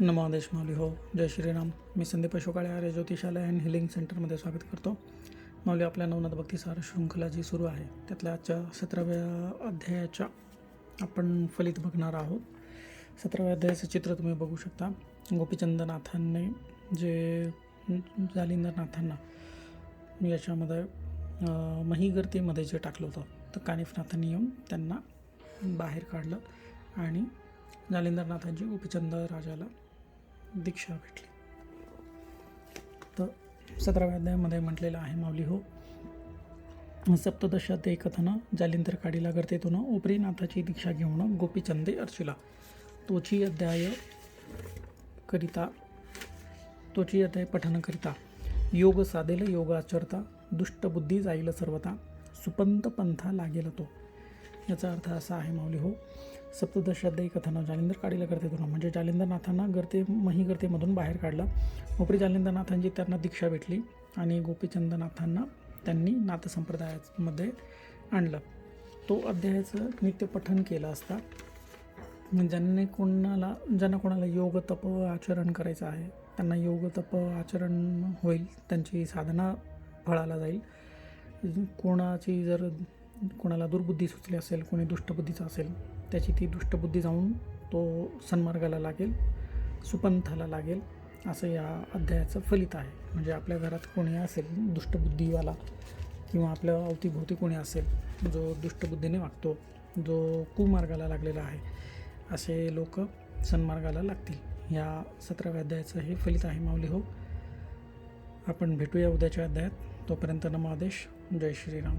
नमादेश माऊली हो. जय श्रीराम. मी संदीप अशोकाळे आर्य ज्योतिषालय अँड हिलिंग सेंटरमध्ये स्वागत करतो. माऊली आपल्या नवनाथ भक्तीसार शृंखला जी सुरू आहे. त्यातल्या आजच्या सतराव्या अध्यायाच्या आपण फलित बघणार आहोत. सतराव्या अध्यायाचं चित्र तुम्ही बघू शकता. गोपीचंदनाथांनी जे जालिंदरनाथांना याच्यामध्ये अं, महीगर्तीमध्ये जे टाकलं होतं तर कानिफनाथांनी येऊन त्यांना बाहेर काढलं आणि जालिंदरनाथांची गोपीचंद राजाला दीक्षा भेटली. तर सतराव्या अध्यायामध्ये म्हटलेलं आहे माऊली हो. सप्तदशात ते कथन जालिंदर काडीला गर्तेतून उपरीनाथाची दीक्षा घेऊन गोपीचंदे अर्चिला. तोची अध्याय करिता तोची अध्याय पठनकरिता योग साधेल योग आचरता दुष्टबुद्धी जाईल सर्वता सुपंत पंथा लागेल तो. याचा अर्थ असा आहे माऊली हो. सप्तदशाध्यायी कथानं जालिंदर काढीला करते तुला म्हणजे जालिंदरनाथांना गर्ते मही गर्तेमधून बाहेर काढलं. मोपरी जालिंदरनाथांची त्यांना दीक्षा भेटली आणि गोपीचंदनाथांना त्यांनी नाथसंप्रदायामध्ये आणलं. तो अध्यायाचं नित्य पठन केलं असता ज्यांनी कोणाला ज्यांना कोणाला योग तप आचरण करायचं आहे त्यांना योग तप आचरण होईल त्यांची साधना फळाला जाईल. कोणाची जर कोणाला दुर्बुद्धी सुचली असेल कोणी दुष्टबुद्धीचा असेल त्याची ती दुष्टबुद्धी जाऊन तो सन्मार्गाला लागेल सुपंथाला लागेल असं या अध्यायाचं फलित आहे. म्हणजे आपल्या घरात कोणी असेल दुष्टबुद्धीवाला किंवा आपल्या अवतीभोवती कोणी असेल जो दुष्टबुद्धीने वागतो जो कुमार्गाला लागलेला आहे असे लोक सन्मार्गाला लागतील. या सतराव्या अध्यायाचं हे फलित आहे माऊली हो. आपण भेटूया उद्याच्या अध्यायात. तोपर्यंत नमादेश जय श्रीराम.